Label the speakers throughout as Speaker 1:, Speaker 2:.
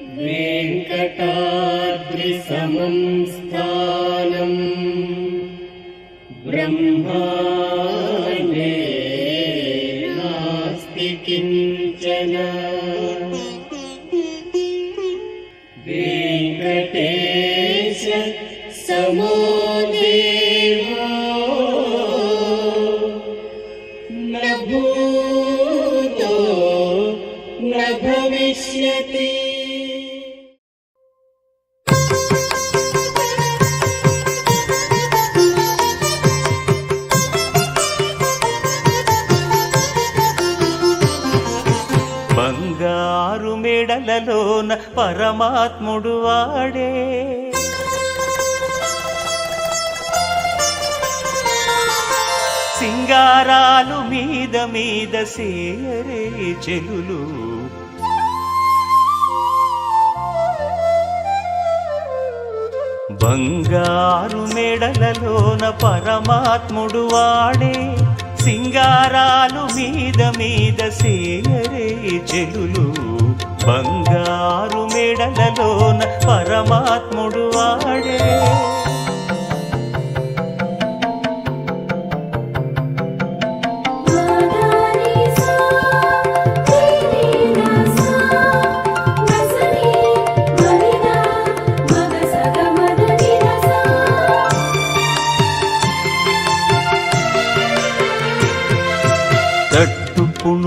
Speaker 1: वेङ्कटाद्रिसमं स्थानम् ब्रह्माण्डे
Speaker 2: బంగారు మెడలలోన పరమాత్ముడు వాడే. సింగారాలు మీద మీద సేయరే చెలులు. బంగారు మెడలలోన పరమాత్ముడు వాడే. సింగారాలు మీద మీద సేయరే చెలులు. బంగారు మెడలలోన పరమాత్ముడు వాడే.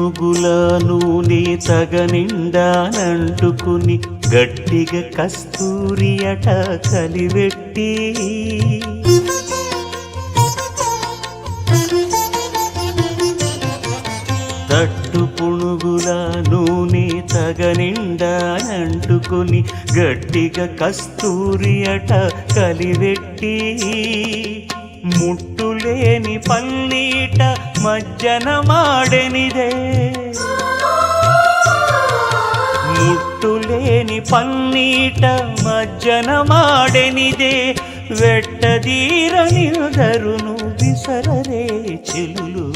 Speaker 2: పునుగుల నూనె తగనిండానంటుకుని గట్టిగా కస్తూరి అట కలివెట్టి. తట్టు పునుగుల నూనె తగనిండానంటుకుని గట్టిగా కస్తూరి అట కలివెట్టి. ముట్టులేని పల్లీట మజ్జన మాడెనిదే ముట్టులేని పన్నీట మజ్జన మాడెనిదే వెట్టదీర నిలుదరును విసరరే చెలులు.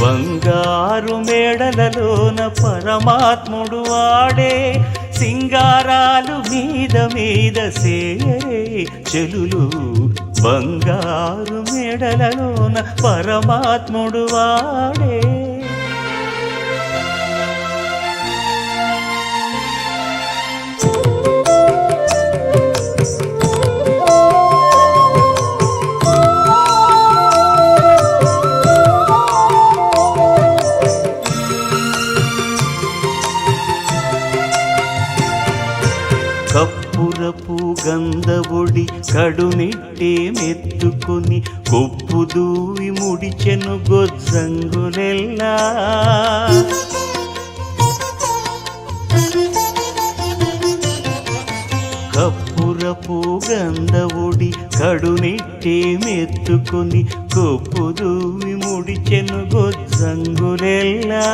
Speaker 2: బంగారు మేడలలోన పరమాత్ముడు వాడే సింగారాలు మీద మీద సేరే చెలులు బంగారు మెడలలోన పరమాత్ముడు వాడే. కప్పురపు గంధబొడి కడునిట్టే మెత్తుకొని కొప్పు దూవి ముడిచెను గొజ్జంగులెల్లా కప్పురపు గంధవుడి కడునిట్టే మెత్తుకొని కొప్పు దూవి ముడిచెను గొజ్జంగులెల్లా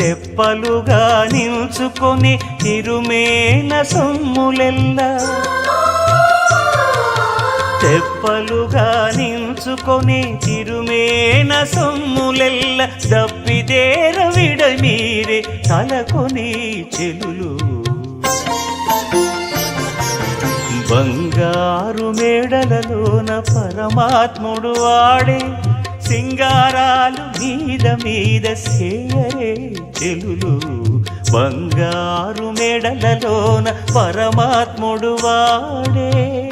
Speaker 2: తెప్పలుగా నిల్చుకొని తిరుమేన సొమ్ములెల్లా. తెప్పలుగా నిల్చుకొని తిరుమేన సొమ్ములెల్ల. దప్పిదేర విడ మీరే తలకొని చెలులు. బంగారు మేడలలోన పరమాత్ముడు వాడే సింగారాలు మీద మీద సేయరే చెలులు. బంగారు మెడలలోన పరమాత్ముడు వాడే.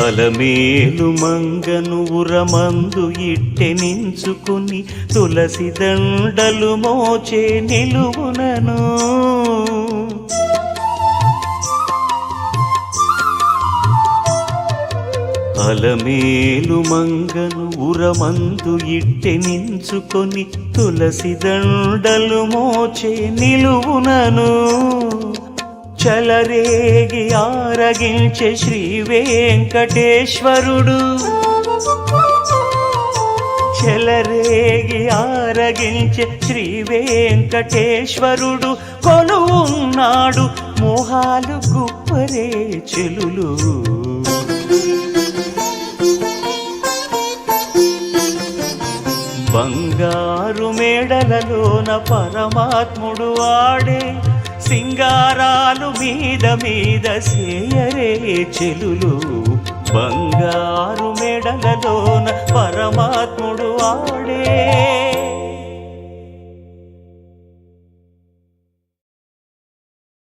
Speaker 2: అలమేలు మంగను ఉరమందు ఇట్టె నించుకుని తులసి దండలు మోచే నిలువునను. అలమేలు మంగను ఉరమందు ఇట్టె నించుకొని తులసి దండలు మోచే నిలువునను. చలరేగి ఆరగించే శ్రీ వెంకటేశ్వరుడు. చెలరేగి ఆరగించే శ్రీ వెంకటేశ్వరుడు కొలువున్నాడు మోహాలు గుప్పరే చెలులు. బంగారు మేడలలోన పరమాత్ముడు ఆడే సింగారాలు మీద మీద సేయరే చెలులు.